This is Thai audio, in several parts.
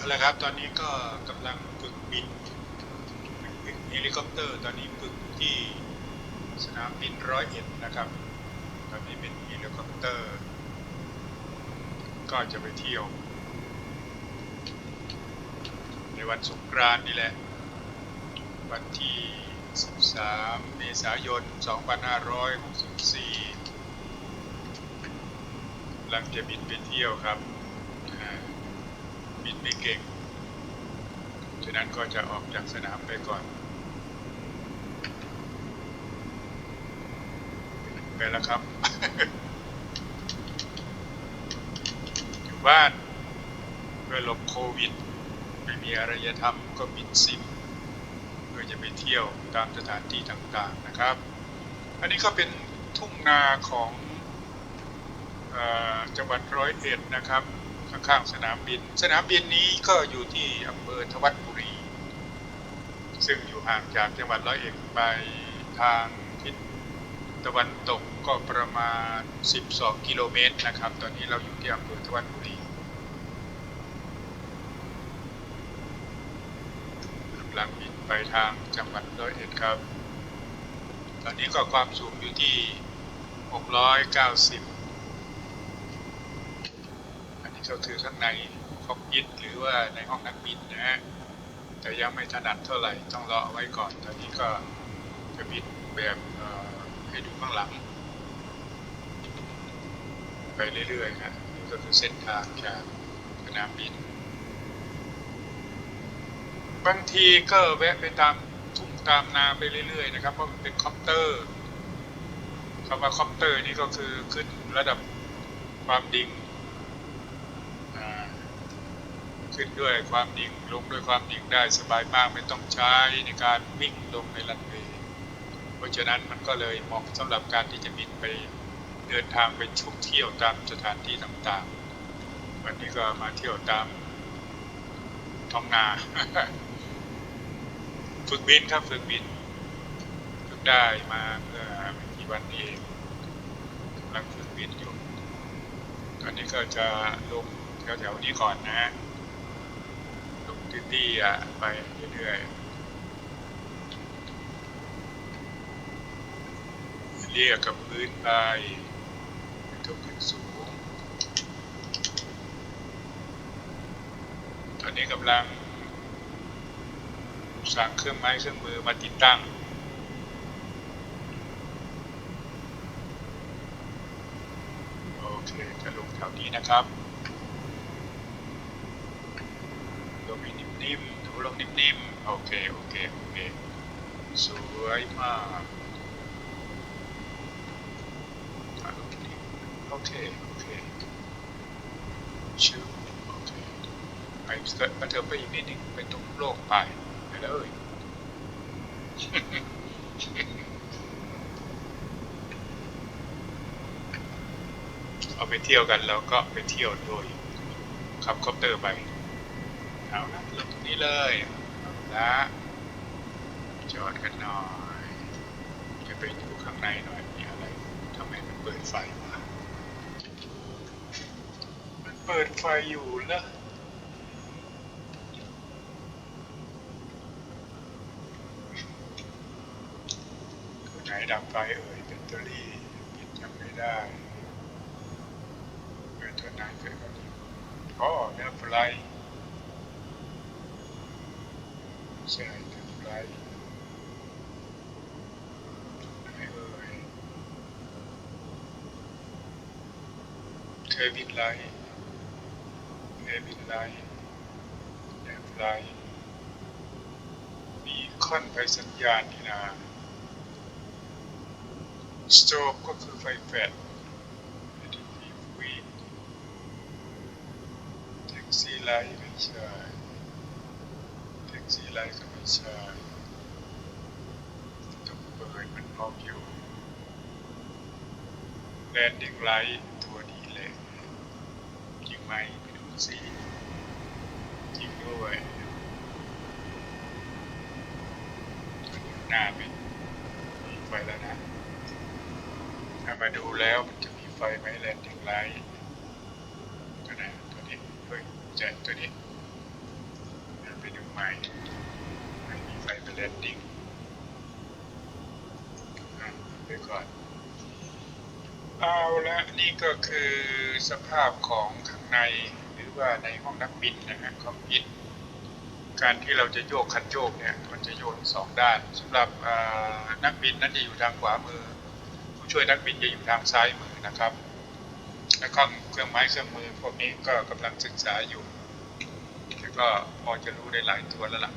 เอาละครับ ตอนนี้ก็กำลังฝึกบินเฮลิคอปเตอร์ ตอนนี้ฝึกที่สนามบินร้อยเอ็ดนะครับ ตอนนี้เป็นเฮลิคอปเตอร์ ก็จะไปเที่ยว ในวันสงกรานต์นี่แหละ วันที่ 13 เมษายน 2564กำลังจะบินไปเที่ยวครับ บินไม่เก่ง ฉะนั้นก็จะออกจากสนามไปก่อน ไปแล้วครับ อยู่บ้านเพื่อหลบโควิด ไม่มีอะไรจะทำก็บินซิม เพื่อจะไปเที่ยวตามสถานที่ต่างๆนะครับ อันนี้ก็เป็นทุ่งนาของจังหวัดร้อยเอ็ดนะครับ ข้างๆสนามบิน สนามบินนี้ก็อยู่ที่อำเภอทวัดบุรี ซึ่งอยู่ห่างจากจังหวัดร้อยเอ็ดไปทางทิศตะวันตกก็ประมาณ 12 กิโลเมตรนะครับ ตอนนี้เราอยู่ที่อำเภอทวัดบุรีกำลังบินไปทางจังหวัดร้อยเอ็ดครับ ตอนนี้ก็ความสูงอยู่ที่ 690 อันนี้ ก็คือข้างในคอกพิทหรือว่าในห้องนักบินนะฮะแต่ยังไม่ถนัดเท่าไหร่ต้องรอไว้ก่อน ตอนนี้ก็จะบินแบบให้ดูข้างหลัง ไปเรื่อยๆครับนี่ก็คือเส้นทางจากสนามบิน บางทีก็แวะไปตามทุ่งตามนาไปเรื่อยๆนะครับ เพราะมันเป็นคอปเตอร์คำว่าคอปเตอร์นี่ก็คือขึ้นระดับความดิ่งอ่า ขึ้นด้วยความดิ่งลงด้วยความดิ่งได้สบายมากไม่ต้องใช้ในการวิ่งลงในรันเวย์เพราะฉะนั้นมันก็เลยเหมาะสำหรับการที่จะบินไปเดินทางไปท่องเที่ยวตามสถานที่ต่างๆ วันนี้ก็มาเที่ยวตามท้องนาฝึกบินครับฝึกบินฝึกได้มาเมื่อไม่กี่วันนี้เองกำลังฝึกบินอยู่ตอนนี้ก็จะลงแถวๆนี้ก่อนนะฮะ ลงตี้ๆอะไปเรื่อยๆเรียกกับพื้นไปยกขึ้นสูง ตอนนี้กำลังสั่งเครื่องไม้เครื่องมือมาติดตั้งโอเคจะลงแถวนี้นะครับ ลงให้ นิ่มๆดูลงนิ่มๆ โอเค โอเค โอเค สวยมากอะลงนิ่มโอเค โอเค ชื่อโอเคไปเถอะไปเถอะไปอีกนิดนึงไปตรงโลกไปไปเลยเอาไปเที่ยวกันแล้วก็ไปเที่ยวโดยขับคอปเตอร์ไป เอาละลงตรงนี้เลยเอาละจอดกันหน่อยจะไปดูข้างในหน่อยมีอะไรทำไมมันเปิดไฟมามันเปิดไฟอยู่เหรอไหนดับไฟเอ่ยแบตเตอรี่ปิดยังไม่ได้เปิดตัวไหนเปิดก็ดีอ๋อเนื้อไฟ ใช่เนื้อไฟไหนเอ่ยเทบินไลท์เทบินไลท์เนื้อไฟมีค่อนไปสัญญาณนี่นะสโตรกก็คือไฟแฟลชที่ฟีวีแท็กซี่ไลท์ไม่ใช่ แท็กซี่ไลท์ก็ไม่ใช่ต้องเปิดมันออกอยู่แลนดิ้งไลท์ตัวนี้แหละจริงไหมไปดูสิจริงด้วยหน้าเป็นมีไฟแล้วนะถ้ามาดูแล้วมันจะมีไฟไหมแลนดิ้งไลท์ตัวไหนตัวนี้เฮ้ยแจตัวนี้ไปดูไหม ดิดิ่งไปก่อน เอาละนี่ก็คือสภาพของข้างในหรือว่าในห้องนักบินนะฮะของบินการที่เราจะโยกคันโยกเนี่ยมันจะโยนสองด้านสำหรับนักบินนั้นจะอยู่ทางขวามือ ผู้ช่วยนักบินจะอยู่ทางซ้ายมือนะครับแล้วก็เครื่องไม้เครื่องมือพวกนี้ก็กำลังศึกษาอยู่แล้วก็พอจะรู้ได้หลายตัวแล้วล่ะ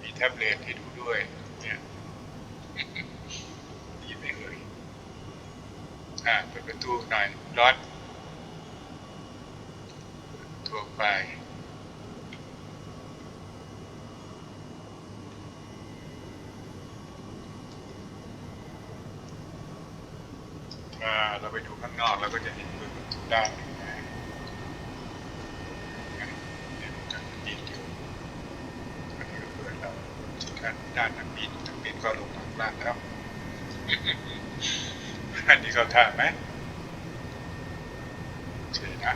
มีแท็บเล็ตให้ดูด้วย เนี่ยดีไหมเอ่ยอ่าเปิดประตูหน่อยร้อนตัวไปถ้าเราไปดูข้างนอกเราก็จะเห็นเปิดประตูด้านหนึ่งนะเห็นกันดีอยู่อันนี้ก็เปิดเรา ที่ด้านทางบินทางบินก็ลงทางล่างแล้วอันนี้เขาท่าไหมโอเคนะ